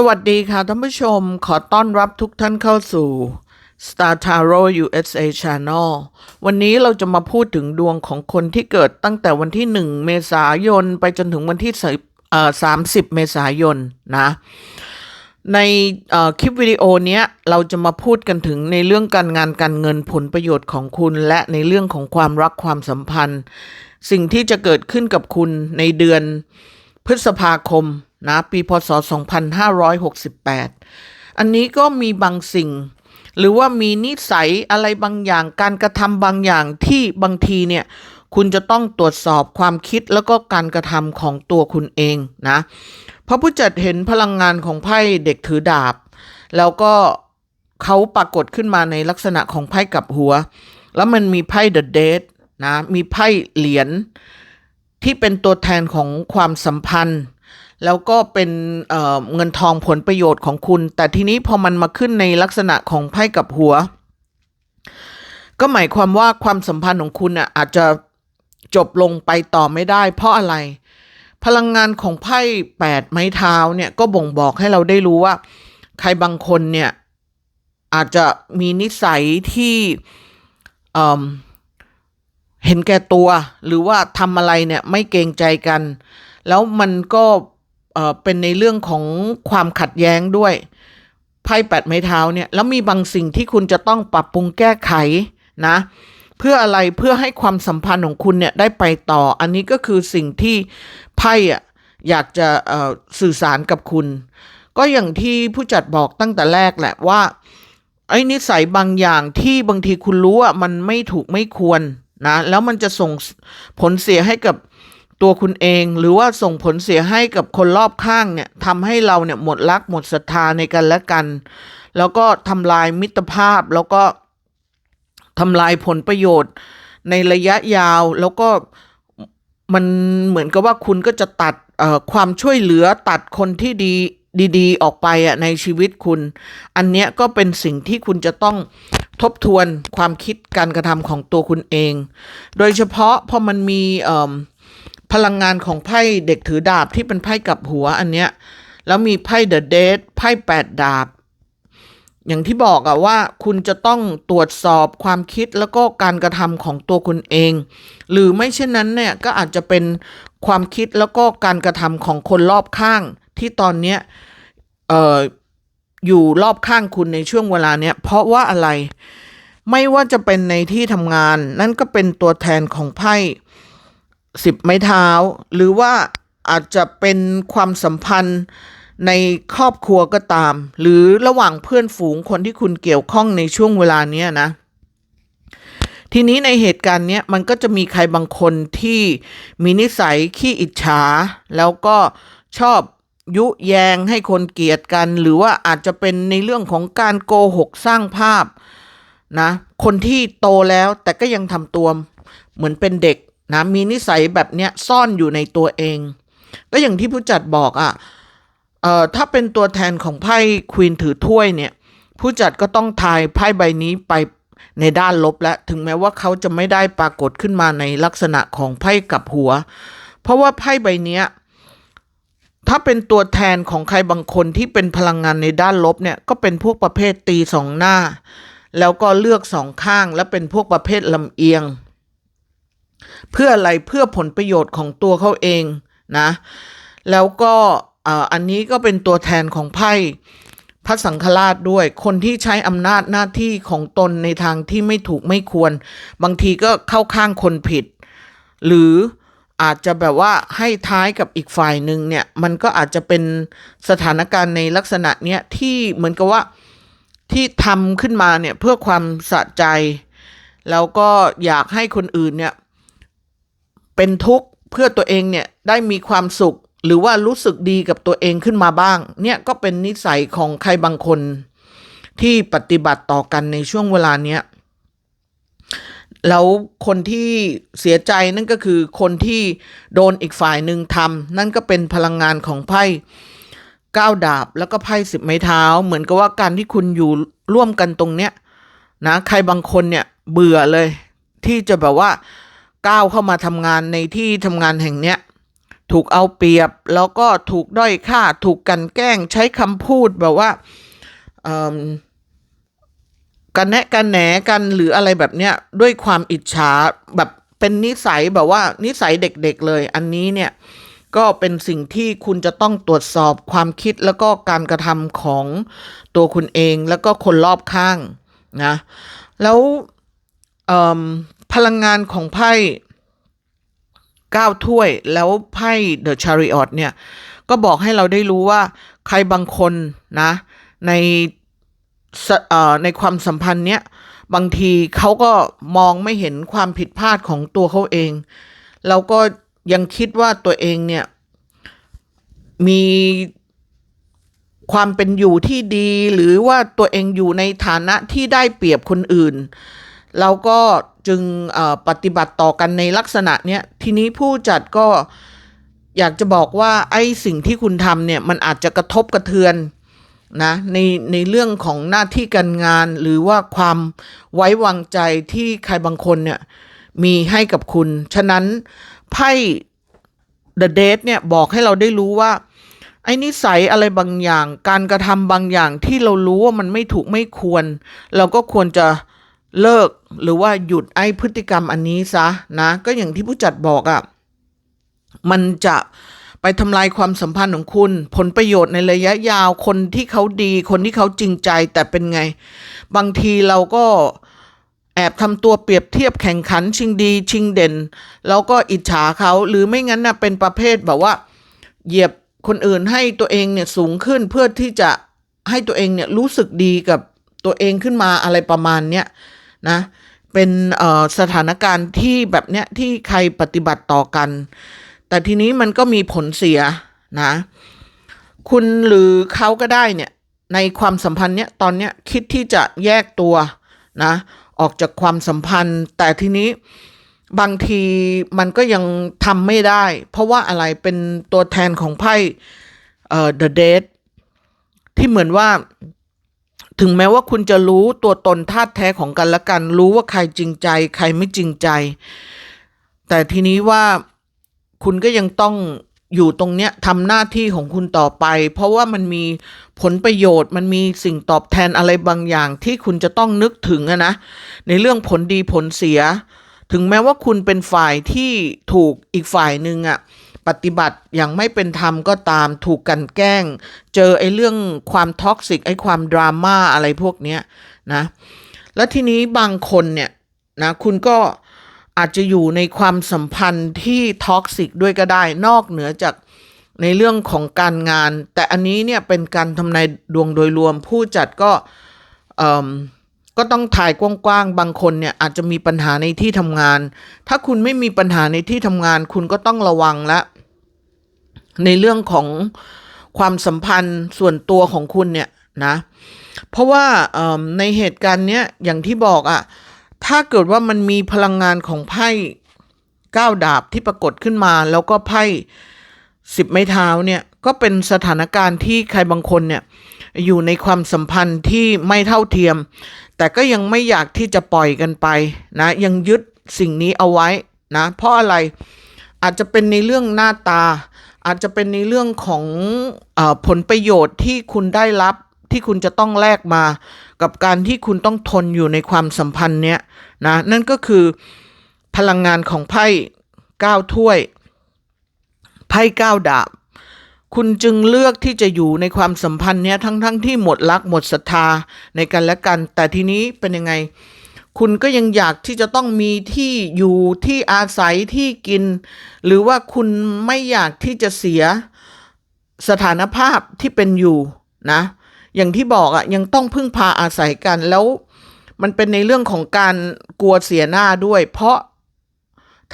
สวัสดีค่ะท่านผู้ชมขอต้อนรับทุกท่านเข้าสู่ Star Tarot USA Channel วันนี้เราจะมาพูดถึงดวงของคนที่เกิดตั้งแต่วันที่ 1 เมษายน ไปจนถึงวันที่10เอ่อ30เมษายนนะ ในคลิปวิดีโอนี้เราจะมาพูดกันถึงในเรื่องการงานการเงินผลประโยชน์ของคุณ และในเรื่องของความรักความสัมพันธ์ สิ่งที่จะเกิดขึ้นกับคุณในเดือนพฤษภาคม นะปีพศ 2568 อันนี้ก็มีบางสิ่ง หรือว่ามีนิสัยอะไรบางอย่างการกระทำบางอย่างที่บางทีเนี่ยคุณจะต้องตรวจสอบความคิดแล้วก็การกระทำของตัวคุณเองนะพระผู้จัดเห็นพลังงานของไพ่เด็กถือดาบ แล้วก็เขาปรากฏขึ้นมาในลักษณะของไพ่กับหัว แล้วมันมีไพ่เดอะเดทนะมีไพ่เหรียญที่เป็นตัวแทนของความสัมพันธ์ แล้วก็เป็นเเงินทองผลประโยชน์ของคุณ แต่ทีนี้พอมันมาขึ้นในลักษณะของไพ่กับหัว ก็หมายความว่าความสัมพันธ์ของคุณอะอาจจะจบลงไปต่อไม่ได้ เพราะอะไร พลังงานของไพ่แปดไม้เท้าเนี่ยก็บ่งบอกให้เราได้รู้ว่า ใครบางคนเนี่ยอาจจะมีนิสัยที่เอิ่มเห็นแก่ตัว หรือว่าทำอะไรเนี่ยไม่เกรงใจกัน แล้วมันก็ เป็นในเรื่องของความขัดแย้งด้วยไพ่แปดไม้เท้าเนี่ยแล้วมีบางสิ่งที่คุณจะต้องปรับปรุงแก้ไขนะ เพื่ออะไรเพื่อให้ความสัมพันธ์ของคุณเนี่ยได้ไปต่อ อันนี้ก็คือสิ่งที่ไพ่อะอยากจะสื่อสารกับคุณ ก็อย่างที่ผู้จัดบอกตั้งแต่แรกแหละว่าไอ้นิสัยบางอย่างที่บางทีคุณรู้ว่ามันไม่ถูกไม่ควรนะแล้วมันจะส่งผลเสียให้กับ ตัวคุณเอง หรือว่าส่งผลเสียให้กับคนรอบข้างเนี่ยทำให้เราเนี่ยหมดรักหมดศรัทธาในกันและกัน แล้วก็ทำลายมิตรภาพแล้วก็ทำลายผลประโยชน์ในระยะยาวแล้วก็มันเหมือนกับว่าคุณก็จะตัดความช่วยเหลือตัดคนที่ดีดี ๆ ออกไปอะในชีวิตคุณ อันเนี้ยก็เป็นสิ่งที่คุณจะต้องทบทวนความคิดการกระทำของตัวคุณเอง โดยเฉพาะพอมันมีเอ่อ พลังงานของไพ่เด็กถือดาบที่เป็นไพ่กับหัวอันเนี้ย แล้วมีไพ่เดอะเดทไพ่แปดดาบ อย่างที่บอกอะว่าคุณจะต้องตรวจสอบความคิดแล้วก็การกระทำของตัวคุณเอง หรือไม่เช่นนั้นเนี่ยก็อาจจะเป็นความคิดแล้วก็การกระทำของคนรอบข้าง ที่ตอนเนี้ยเอ่ออยู่รอบข้างคุณในช่วงเวลาเนี้ยเพราะว่าอะไร ไม่ว่าจะเป็นในที่ทำงาน นั่นก็เป็นตัวแทนของไพ่ สิบไม้เท้า หรือว่าอาจจะเป็นความสัมพันธ์ในครอบครัวก็ตาม หรือระหว่างเพื่อนฝูงคนที่คุณเกี่ยวข้องในช่วงเวลาเนี้ยนะทีนี้ในเหตุการณ์เนี้ยมันก็จะมีใครบางคนที่มีนิสัยขี้อิจฉา แล้วก็ชอบยุแยงให้คนเกลียดกัน หรือว่าอาจจะเป็นในเรื่องของการโกหกสร้างภาพนะคนที่โตแล้วแต่ก็ยังทำตัวเหมือนเป็นเด็ก นะมีนิสัยแบบเนี้ยซ่อนอยู่ในตัวเอง ก็อย่างที่ผู้จัดบอกอะ่ะเอ่อถ้าเป็นตัวแทนของไพ่ควีนถือถ้วยเนี่ย ผู้จัดก็ต้องทายไพ่ใบนี้ไปในด้านลบและถึงแม้ว่าเขาจะไม่ได้ปรากฏขึ้นมาในลักษณะของไพ่กลับหัว เพราะว่าไพ่ใบเนี้ยถ้าเป็นตัวแทนของใครบางคนที่เป็นพลังงานในด้านลบเนี่ยก็เป็นพวกประเภทตีสองหน้า แล้วก็เลือกสองข้างและเป็นพวกประเภทลำเอียง เพื่ออะไรเพื่อผลประโยชน์ของตัวเขาเองนะ แล้วก็อันนี้ก็เป็นตัวแทนของไพ่พระสังฆราชด้วย คนที่ใช้อำนาจหน้าที่ของตนในทางที่ไม่ถูกไม่ควร บางทีก็เข้าข้างคนผิด หรืออาจจะแบบว่าให้ท้ายกับอีกฝ่ายหนึ่งเนี่ย มันก็อาจจะเป็นสถานการณ์ในลักษณะเนี้ยที่เหมือนกับว่าที่ทำขึ้นมาเนี่ยเพื่อความสะใจ แล้วก็อยากให้คนอื่นเนี่ย เป็นทุกข์เพื่อตัวเองเนี่ยได้มีความสุข หรือว่ารู้สึกดีกับตัวเองขึ้นมาบ้าง เนี่ยก็เป็นนิสัยของใครบางคน ที่ปฏิบัติต่อกันในช่วงเวลาเนี้ยแล้วคนที่เสียใจนั่นก็คือคนที่โดนอีกฝ่ายหนึ่งทำนั่นก็เป็นพลังงานของไพ่ก้าวดาบแล้วก็ไพ่สิบไม้เท้า เหมือนกับว่าการที่คุณอยู่ร่วมกันตรงเนี้ยนะใครบางคนเนี่ยเบื่อเลย ที่จะแบบว่า ก้าวเข้ามาทำงานในที่ทำงานแห่งเนี้ยถูกเอาเปรียบแล้วก็ถูกด้อยค่า ถูกกันแกล้งใช้คำพูดแบบว่าเอิ่มกันแนะกันแหนกันหรืออะไรแบบเนี้ยด้วยความอิจฉาแบบเป็นนิสัยแบบว่านิสัยเด็กๆเลย อันนี้เนี่ยก็เป็นสิ่งที่คุณจะต้องตรวจสอบความคิดแล้วก็การกระทำของตัวคุณเองแล้วก็คนรอบข้างนะแล้วเออ พลังงานของไพ่เก้าถ้วยแล้วไพ่เดอะชาริออตเนี่ย ก็บอกให้เราได้รู้ว่าใครบางคนนะ ในในความสัมพันธ์เนี้ย บางทีเขาก็มองไม่เห็นความผิดพลาดของตัวเขาเอง แล้วก็ยังคิดว่าตัวเองเนี่ย มีความเป็นอยู่ที่ดีหรือว่าตัวเองอยู่ในฐานะที่ได้เปรียบคนอื่น เราก็จึงปฏิบัติต่อกันในลักษณะเนี้ยทีนี้ผู้จัดก็อยากจะบอกว่าไอ้สิ่งที่คุณทำเนี่ยมันอาจจะกระทบกระเทือนนะในในเรื่องของหน้าที่การงานหรือว่าความไว้วางใจที่ใครบางคนเนี่ยมีให้กับคุณ ฉะนั้นไพ่ The Date เนี่ยบอกให้เราได้รู้ว่า ไอ้นิสัยอะไรบางอย่าง การกระทำบางอย่างที่เรารู้ว่ามันไม่ถูกไม่ควร เราก็ควรจะ เลิกหรือว่าหยุดไอ้พฤติกรรมอันนี้ซะนะ ก็อย่างที่ผู้จัดบอกอะ่ะมันจะไปทำลายความสัมพันธ์ของคุณ ผลประโยชน์ในระยะยาวคนที่เขาดี คนที่เขาจริงใจแต่เป็นไง บางทีเราก็แอบทำตัวเปรียบเทียบแข่งขันชิงดีชิงเด่น แล้วก็อิจฉาเขาหรือไม่งั้นนะเป็นประเภทแบบว่า เหยียบคนอื่นให้ตัวเองเนี่ยสูงขึ้นเพื่อที่จะให้ตัวเองเนี่ยรู้สึกดีกับตัวเองขึ้นมาอะไรประมาณเนี้ย นะเป็นสถานการณ์ที่แบบเนี้ยที่ใครปฏิบัติต่อกัน แต่ทีนี้มันก็มีผลเสียนะ คุณหรือเขาก็ได้เนี่ยในความสัมพันธ์เนี้ยตอนเนี้ยคิดที่จะแยกตัวนะออกจากความสัมพันธ์ แต่ทีนี้บางทีมันก็ยังทำไม่ได้ เพราะว่าอะไรเป็นตัวแทนของไพ่เอ่อ The Dead ที่เหมือนว่า ถึงแม้ว่าคุณจะรู้ตัวตนธาตุแท้ของกันและกัน รู้ว่าใครจริงใจ ใครไม่จริงใจ แต่ทีนี้ว่าคุณก็ยังต้องอยู่ตรงเนี้ยทำหน้าที่ของคุณต่อไป เพราะว่ามันมีผลประโยชน์มันมีสิ่งตอบแทนอะไรบางอย่างที่คุณจะต้องนึกถึงนะ ในเรื่องผลดีผลเสีย ถึงแม้ว่าคุณเป็นฝ่ายที่ถูกอีกฝ่ายหนึ่งอะ ปฏิบัติอย่างไม่เป็นธรรมก็ตามถูกกันแกล้ง เจอไอ้เรื่องความท็อกซิกไอ้ความดราม่าอะไรพวกเนี้ยนะแล้วทีนี้บางคนเนี่ยนะคุณก็อาจจะอยู่ในความสัมพันธ์ที่ท็อกซิกด้วยก็ได้นอกเหนือจากในเรื่องของการงาน แต่อันนี้เนี่ยเป็นการทำนายดวงโดยรวมผู้จัดก็เอ่มก็ต้องถ่ายกว้างๆ บางคนเนี่ยอาจจะมีปัญหาในที่ทำงาน ถ้าคุณไม่มีปัญหาในที่ทำงาน คุณก็ต้องระวังละ ในเรื่องของความสัมพันธ์ส่วนตัวของคุณเนี่ยนะ เพราะว่าในเหตุการณ์เนี้ยอย่างที่บอกอะถ้าเกิดว่ามันมีพลังงานของไพ่ก้าดาบที่ปรากฏขึ้นมา แล้วก็ไพ่สิบไม้เท้าเนี่ยก็เป็นสถานการณ์ที่ใครบางคนเนี่ยอยู่ในความสัมพันธ์ที่ไม่เท่าเทียม แต่ก็ยังไม่อยากที่จะปล่อยกันไปนะยังยึดสิ่งนี้เอาไว้นะเพราะอะไรอาจจะเป็นในเรื่องหน้าตา อาจจะเป็นในเรื่องของอผลประโยชน์ที่คุณได้รับที่คุณจะต้องแลกมา กับการที่คุณต้องทนอยู่ในความสัมพันธ์เนี้ยนะนั่นก็คือพลังงานของไพ่เก้าถ้วย ไพ่เก้าดาบ คุณจึงเลือกที่จะอยู่ในความสัมพันธ์เนี้ยทั้งๆทที่หมดรักหมดศรัทธาในกันและกัน แต่ทีนี้เป็นยังไง คุณก็ยังอยากที่จะต้องมีที่อยู่ที่อาศัยที่กิน หรือว่าคุณไม่อยากที่จะเสียสถานภาพที่เป็นอยู่นะ อย่างที่บอกอะ่ะยังต้องพึ่งพาอาศัยกันแล้วมันเป็นในเรื่องของการกลัวเสียหน้าด้วย เพราะ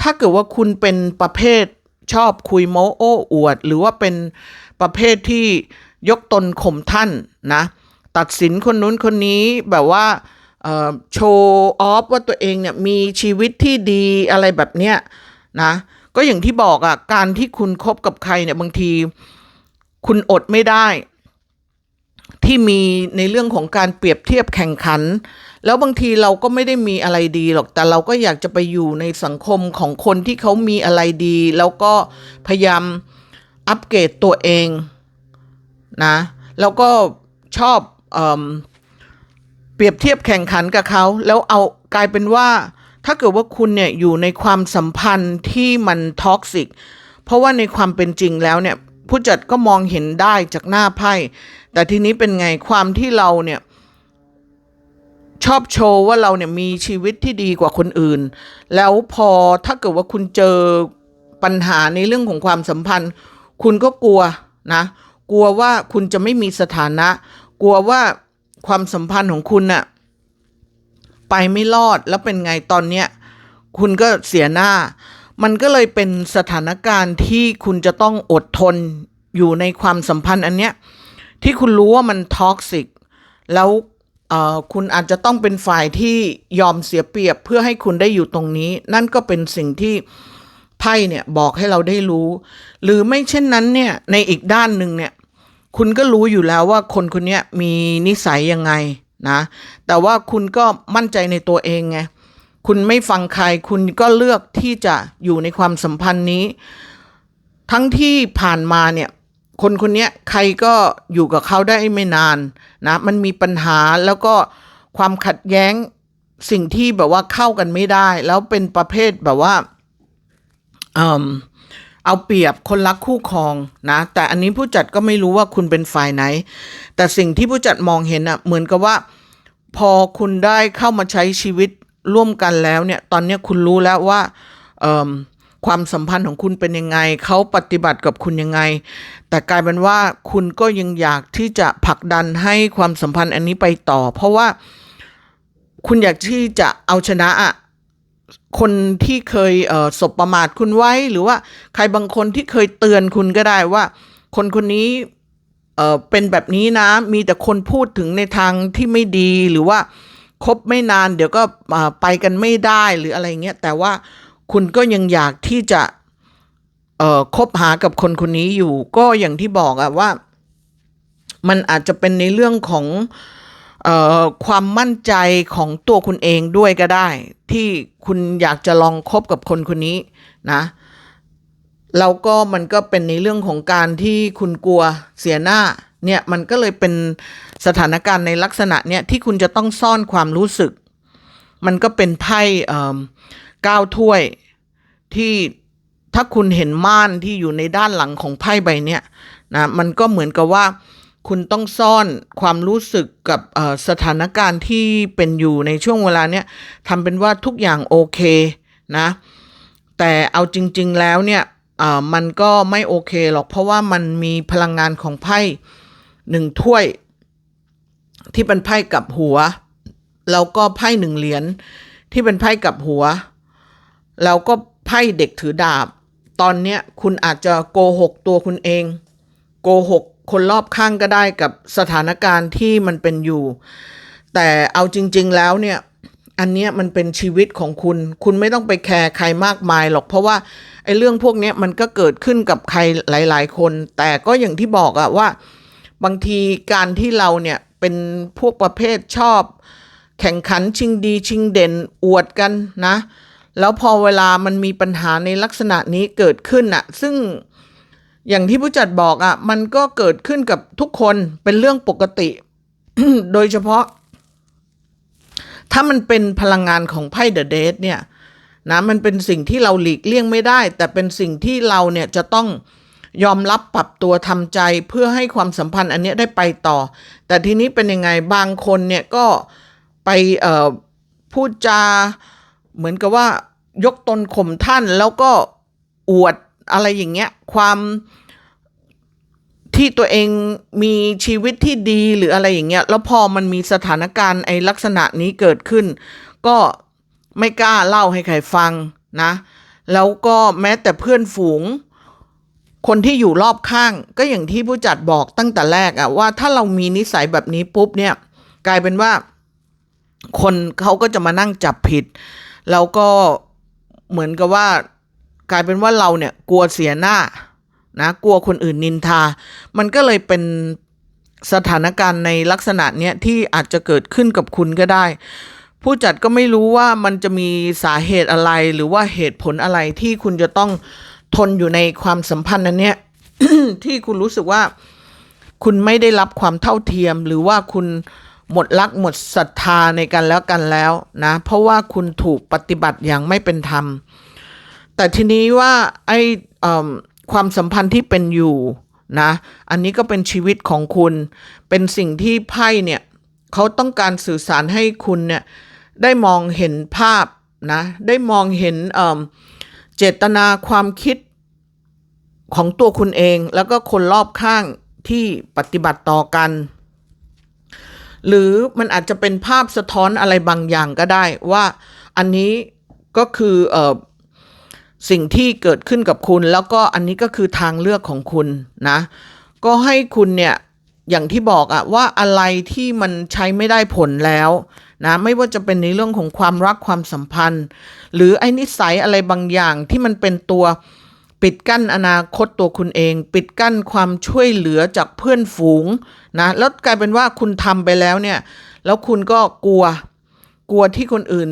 ถ้าเกิดว่าคุณเป็นประเภทชอบคุยโม้โอ้อวด หรือว่าเป็นประเภทที่ยกตนข่มท่านนะ ตัดสินคนนู้นคนนี้แบบว่า โชว์ออฟว่าตัวเองเนี่ยมีชีวิตที่ดีอะไรแบบเนี้ยนะก็อย่างที่บอกอะ่ะการที่คุณคบกับใครเนี่ยบางที คุณอดไม่ได้ ที่มีในเรื่องของการเปรียบเทียบแข่งขัน แล้วบางทีเราก็ไม่ได้มีอะไรดีหรอกแต่เราก็อยากจะไปอยู่ในสังคมของคนที่เขามีอะไรดี แล้วก็พยายามอัปเกรดตัวเองนะแล้วก็ชอบอ เปรียบเทียบแข่งขันกับเขา แล้วเอากลายเป็นว่า ถ้าเกิดว่าคุณเนี่ยอยู่ในความสัมพันธ์ที่มันท็อกซิกเพราะว่าในความเป็นจริงแล้วเนี่ยผู้จัดก็มองเห็นได้จากหน้าไพ่ แต่ทีนี้เป็นไงความที่เราเนี่ยชอบโชว์ว่าเราเนี่ยมีชีวิตที่ดีกว่าคนอื่น แล้วพอถ้าเกิดว่าคุณเจอปัญหาในเรื่องของความสัมพันธ์ คุณก็กลัวนะ กลัวว่าคุณจะไม่มีสถานะ กลัวว่า ความสัมพันธ์ของคุณน่ะไปไม่รอดแล้วเป็นไงตอนเนี้ยคุณก็เสียหน้า มันก็เลยเป็นสถานการณ์ที่คุณจะต้องอดทนอยู่ในความสัมพันธ์อันเนี้ยที่คุณรู้ว่ามันท็อกซิกแล้วคุณอาจจะต้องเป็นฝ่ายที่ยอมเสียเปรียบเพื่อให้คุณได้อยู่ตรงนี้ นั่นก็เป็นสิ่งที่ไพ่เนี่ยบอกให้เราได้รู้ หรือไม่เช่นนั้นเนี่ยในอีกด้านหนึ่งเนี่ย คุณก็รู้อยู่แล้วว่าคนคนนี้มีนิสัยยังไงนะ แต่ว่าคุณก็มั่นใจในตัวเองไง คุณไม่ฟังใคร คุณก็เลือกที่จะอยู่ในความสัมพันธ์นี้ ทั้งที่ผ่านมาเนี่ย คนคนนี้ใครก็อยู่กับเขาได้ไม่นานนะ มันมีปัญหาแล้วก็ความขัดแย้งสิ่งที่แบบว่าเข้ากันไม่ได้ แล้วเป็นประเภทแบบว่า เอ่ม เอาเปรียบคนรักคู่ครองนะ แต่อันนี้ผู้จัดก็ไม่รู้ว่าคุณเป็นฝ่ายไหน แต่สิ่งที่ผู้จัดมองเห็นอะเหมือนกับว่า พอคุณได้เข้ามาใช้ชีวิตร่วมกันแล้วเนี่ย ตอนนี้คุณรู้แล้วว่าความสัมพันธ์ของคุณเป็นยังไง เขาปฏิบัติกับคุณยังไง แต่กลายเป็นว่าคุณก็ยังอยากที่จะผลักดันให้ความสัมพันธ์อันนี้ไปต่อ เพราะว่าคุณอยากที่จะเอาชนะอะ คนที่เคยเอ่อสบประมาทคุณไว้ หรือว่าใครบางคนที่เคยเตือนคุณก็ได้ว่า คนคนนี้เเป็นแบบนี้นะ มีแต่คนพูดถึงในทางที่ไม่ดีหรือว่าคบไม่นาน เดี๋ยวก็ไปกันไม่ได้หรืออะไรเงี้ยแต่ว่าคุณก็ยังอยากที่จะเคบหากับคนคนนี้อยู่ ก็อย่างที่บอกอะว่า มันอาจจะเป็นในเรื่องของ ความมั่นใจของตัวคุณเองด้วยก็ได้ ที่คุณอยากจะลองคบกับคนคนนี้นะแล้วก็มันก็เป็นในเรื่องของการที่คุณกลัวเสียหน้าเนี่ยมันก็เลยเป็นสถานการณ์ในลักษณะเนี่ยที่คุณจะต้องซ่อนความรู้สึก มันก็เป็นไพ่เอ่อก้าถ้วยที่ถ้าคุณเห็นม่านที่อยู่ในด้านหลังของไพ่ใบเนี้ยนะมันก็เหมือนกับว่า คุณต้องซ่อนความรู้สึกกับสถานการณ์ที่เป็นอยู่ในช่วงเวลาเนี้ยทำเป็นว่าทุกอย่างโอเคนะ แต่เอาจริง ๆแล้วเนี่ยมันก็ไม่โอเคหรอกเพราะว่ามันมีพลังงานของไพ่หนึ่งถ้วย ที่เป็นไพ่กับหัว แล้วก็ไพ่หนึ่งเหรียญที่เป็นไพ่กับหัว แล้วก็ไพ่เด็กถือดาบ ตอนเนี้ยคุณอาจจะโกหกตัวคุณเอง โกหก คนรอบข้างก็ได้กับสถานการณ์ที่มันเป็นอยู่ แต่เอาจริง ๆ แล้วเนี่ย อันเนี้ยมันเป็นชีวิตของคุณ คุณไม่ต้องไปแคร์ใครมากมายหรอก เพราะว่าไอ้เรื่องพวกเนี้ยมันก็เกิดขึ้นกับใครหลาย ๆ คน แต่ก็อย่างที่บอกอะว่า บางทีการที่เราเนี่ยเป็นพวกประเภทชอบ แข่งขันชิงดีชิงเด่นอวดกันนะ แล้วพอเวลามันมีปัญหาในลักษณะนี้เกิดขึ้นอะซึ่ง อย่างที่ผู้จัดบอกอะมันก็เกิดขึ้นกับทุกคนเป็นเรื่องปกติ โดยเฉพาะ ถ้ามันเป็นพลังงานของไพ่เดอะเดทเนี่ยนะมันเป็นสิ่งที่เราหลีกเลี่ยงไม่ได้ แต่เป็นสิ่งที่เราเนี่ยจะต้องยอมรับปรับตัวทำใจเพื่อให้ความสัมพันธ์อันเนี้ยได้ไปต่อ แต่ทีนี้เป็นยังไงบางคนเนี่ยก็ไปพูดจาเหมือนกับว่ายกตนข่มท่านแล้วก็อวด อะไรอย่างเงี้ย ความที่ตัวเองมีชีวิตที่ดีหรืออะไรอย่างเงี้ย แล้วพอมันมีสถานการณ์ไอ้ลักษณะนี้เกิดขึ้น ก็ไม่กล้าเล่าให้ใครฟังนะ แล้วก็แม้แต่เพื่อนฝูง คนที่อยู่รอบข้าง ก็อย่างที่ผู้จัดบอกตั้งแต่แรกอะว่าถ้าเรามีนิสัยแบบนี้ปุ๊บเนี่ย กลายเป็นว่า คนเขาก็จะมานั่งจับผิด แล้วก็เหมือนกับว่า กลายเป็นว่าเราเนี่ยกลัวเสียหน้านะกลัวคนอื่นนินทา มันก็เลยเป็นสถานการณ์ในลักษณะเนี้ยที่อาจจะเกิดขึ้นกับคุณก็ได้ ผู้จัดก็ไม่รู้ว่ามันจะมีสาเหตุอะไรหรือว่าเหตุผลอะไรที่คุณจะต้องทนอยู่ในความสัมพันธ์อันเนี้ยที่คุณรู้สึกว่า คุณไม่ได้รับความเท่าเทียม หรือว่าคุณหมดรักหมดศรัทธาในกันแล้วกันแล้วนะ เพราะว่าคุณถูกปฏิบัติอย่างไม่เป็นธรรม แต่ทีนี้ว่าไออความสัมพันธ์ที่เป็นอยู่นะ อันนี้ก็เป็นชีวิตของคุณ เป็นสิ่งที่ไพ่เนี่ยเขาต้องการสื่อสารให้คุณเนี่ยได้มองเห็นภาพนะ ได้มองเห็นเเจตนาความคิดของตัวคุณเอง แล้วก็คนรอบข้างที่ปฏิบัติต่อกัน หรือมันอาจจะเป็นภาพสะท้อนอะไรบางอย่างก็ได้ว่าอันนี้ก็คือเออ สิ่งที่เกิดขึ้นกับคุณ แล้วก็อันนี้ก็คือทางเลือกของคุณนะ ก็ให้คุณเนี่ยอย่างที่บอกอะว่าอะไรที่มันใช้ไม่ได้ผลแล้วนะไม่ว่าจะเป็นในเรื่องของความรักความสัมพันธ์ หรือไอ้นิสัยอะไรบางอย่างที่มันเป็นตัวปิดกั้นอนาคตตัวคุณเอง ปิดกั้นความช่วยเหลือจากเพื่อนฝูงนะแล้วกลายเป็นว่าคุณทำไปแล้วเนี่ย แล้วคุณก็กลัวกลัวที่คนอื่น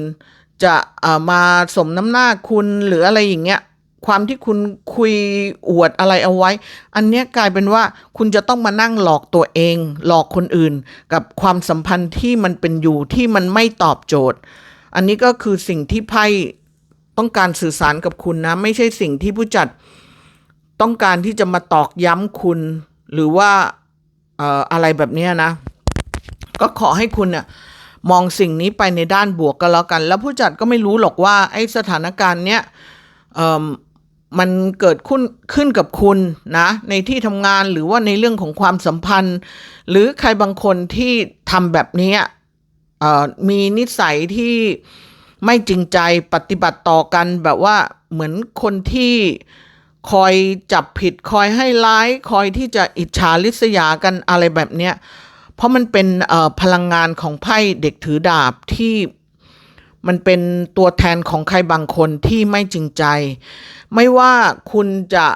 จะมาสมน้ำหน้าคุณหรืออะไรอย่างเงี้ยความที่คุณคุยอวดอะไรเอาไว้ อันเนี้ยกลายเป็นว่าคุณจะต้องมานั่งหลอกตัวเอง หลอกคนอื่น กับความสัมพันธ์ที่มันเป็นอยู่ที่มันไม่ตอบโจทย์ อันนี้ก็คือสิ่งที่ไพ่ต้องการสื่อสารกับคุณนะ ไม่ใช่สิ่งที่ผู้จัดต้องการที่จะมาตอกย้ำคุณ หรือว่าอออะไรแบบนี้นะ ก็ขอให้คุณเนี่ย มองสิ่งนี้ไปในด้านบวกก็แล้วกัน แล้วผู้จัดก็ไม่รู้หรอกว่าไอ้สถานการณ์เนี้ยเออมันเกิดขึ้นขึ้นกับคุณนะในที่ทำงานหรือว่าในเรื่องของความสัมพันธ์ หรือใครบางคนที่ทำแบบนี้มีนิสัยที่ไม่จริงใจปฏิบัติต่อกันแบบว่าเหมือนคนที่คอยจับผิดคอยให้ร้าย คอยที่จะอิจฉาริษยากันอะไรแบบเนี้ย เพราะมันเป็นพลังงานของไพ่เด็กถือดาบที่มันเป็นตัวแทนของใครบางคนที่ไม่จริงใจ ไม่ว่าคุณจะ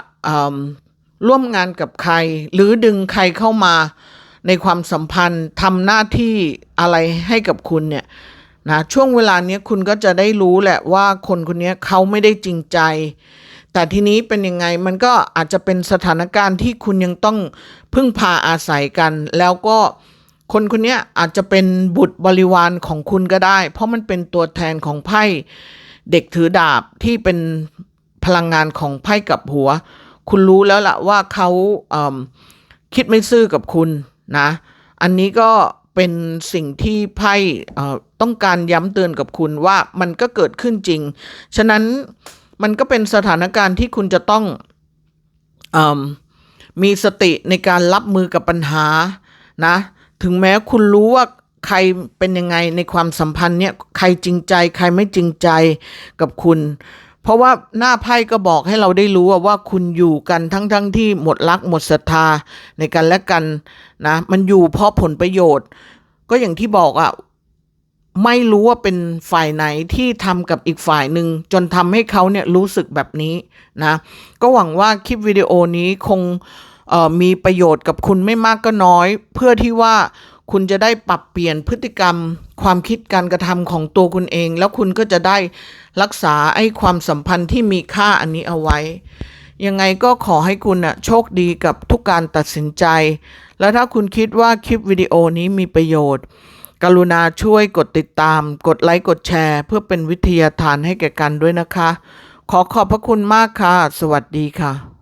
ร่วมงานกับใคร หรือดึงใครเข้ามาในความสัมพันธ์ทำหน้าที่อะไรให้กับคุณเนี่ยนะช่วงเวลานี้คุณก็จะได้รู้แหละว่าคนคนนี้เขาไม่ได้จริงใจ แต่ทีนี้เป็นยังไงมันก็อาจจะเป็นสถานการณ์ที่คุณยังต้องพึ่งพาอาศัยกัน แล้วก็คนคนนี้อาจจะเป็นบุตรบริวารของคุณก็ได้ เพราะมันเป็นตัวแทนของไพ่เด็กถือดาบที่เป็นพลังงานของไพ่กับหัว คุณรู้แล้วล่ะว่าเขาเคิดไม่ซื่อกับคุณนะ อันนี้ก็เป็นสิ่งที่ไพ่ต้องการย้ำเตือนกับคุณว่ามันก็เกิดขึ้นจริง ฉะนั้น มันก็เป็นสถานการณ์ที่คุณจะต้องอมมีสติในการรับมือกับปัญหานะ ถึงแม้คุณรู้ว่าใครเป็นยังไงในความสัมพันธ์เนี่ยใครจริงใจ ใครไม่จริงใจกับคุณ เพราะว่าหน้าไพ่ก็บอกให้เราได้รู้ว่าคุณอยู่กันทั้งทั้งที่หมดรักหมดศรัทธาในกันและกันนะ มันอยู่เพราะผลประโยชน์ ก็อย่างที่บอกอะ่ะ ไม่รู้ว่าเป็นฝ่ายไหนที่ทำกับอีกฝ่ายหนึ่งจนทำให้เขาเนี่ยรู้สึกแบบนี้นะ ก็หวังว่าคลิปวิดีโอนี้คงมีประโยชน์กับคุณไม่มากก็น้อย เพื่อที่ว่าคุณจะได้ปรับเปลี่ยนพฤติกรรม ความคิดการกระทำของตัวคุณเอง แล้วคุณก็จะได้รักษาไอ้ความสัมพันธ์ที่มีค่าอันนี้เอาไว้ ยังไงก็ขอให้คุณน่ะโชคดีกับทุกการตัดสินใจ แล้วถ้าคุณคิดว่าคลิปวิดีโอนี้มีประโยชน์ กรุณาช่วยกดติดตาม กดไลค์ กดแชร์ เพื่อเป็นวิทยาทานให้แก่กันด้วยนะคะ ขอขอบพระคุณมากค่ะ สวัสดีค่ะ